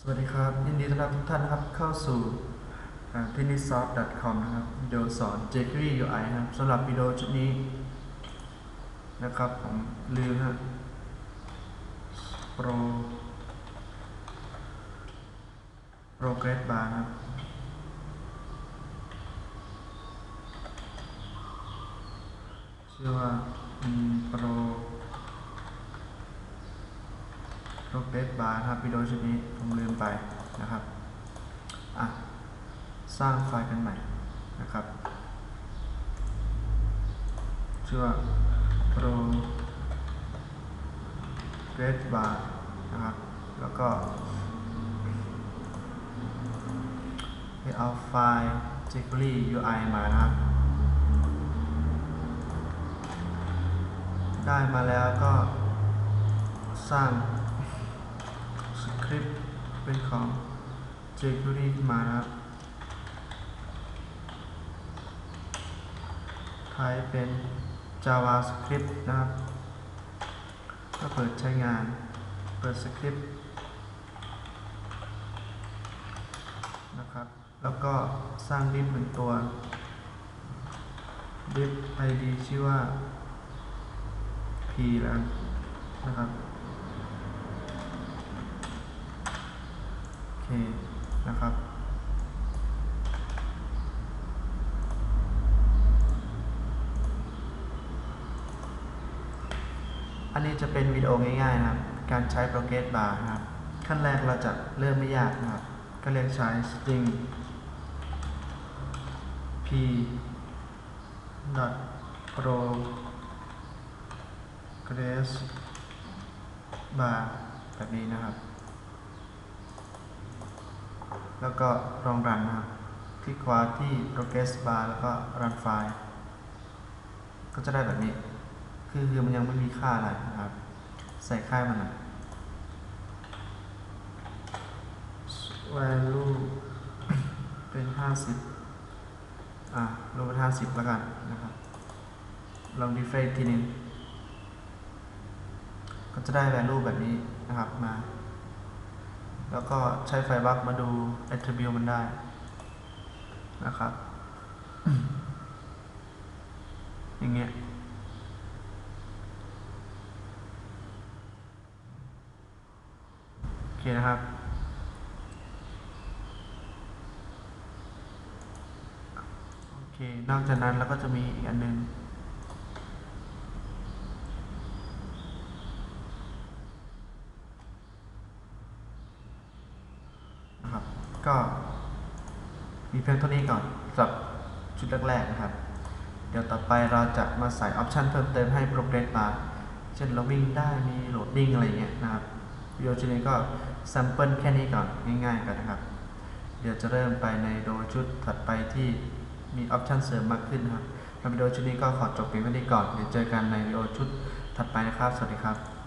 สวัสดีครับ ยินดีต้อนรับทุกท่านนะครับ เข้าสู่พินิซอฟ .com นะครับวิดีโอสอน jQuery UI นะครับสำหรับวิดีโอชุดนี้นะครับผมลืมนะ Pro Progress Bar นะครับชื่อว่าโปร อืม Pro Progress Bar นะครับวิดีโอชุดนี้ผมลืมไปนะครับอะสร้างไฟล์กันใหม่นะครับชื่อว่า Progress Bar นะครับแล้วก็ไปเอาไฟล์ jQuery UI มานะครับ ได้มาแล้วก็สร้าง คริปเป็นของ jQuery มาครับไทยเป็น JavaScript นะครับก็เปิดใช้งาน เปิดสคริปต์นะครับ แล้วก็สร้างดิฟหนึ่งตัว ดิฟ ID ชื่อว่า P แล้วนะครับ โอเค นะครับ อันนี้จะเป็นวิดีโอง่ายๆนะครับ การใช้ Progress Bar นะครับ ขั้นแรกเราจะเริ่มไม่ยากนะครับ ก็เรียกใช้ string p dot pro progress bar แบบนี้นะครับ แล้วก็ลองรันนะครับ คลิกขวาที่ progress bar แล้วก็ run file ก็จะได้แบบนี้ คือคือมันยังไม่มีค่าอะไรนะครับ ใส่ค่ามันหน่อย value เป็น 50 อะลงเป็น50 แล้วกันนะครับ ลองดีเฟรทีนึงก็จะได้ value แบบนี้นะครับมา แล้วก็ใช้ไฟบักมาดู attribute มันได้นะครับ อย่างเงี้ยโอเคนะครับโอเคนอกจากนั้นเราก็จะมีอีกอันหนึง นะครับ ก็มีเพียงเท่านี้ก่อนสำหรับชุดแรกๆนะครับ เดี๋ยวต่อไปเราจะมาใส่ออปชันเพิ่มเติมให้ Progress Bar เช่นเราวิ่งได้มีโหลดดิ้งอะไรเงี้ยนะครับวิดีโอชุดนี้ก็ sample แค่นี้ก่อนง่ายๆก่อนนะครับ เดี๋ยวจะเริ่มไปในโดชุดถัดไปที่มีออปชันเสริมมากขึ้นนะครับวิดีโอชุดนี้ก็ขอจบเพียงเท่านี้ก่อนเดี๋ยวเจอกันในวิดีโอชุดถัดไปนะครับ สวัสดีครับ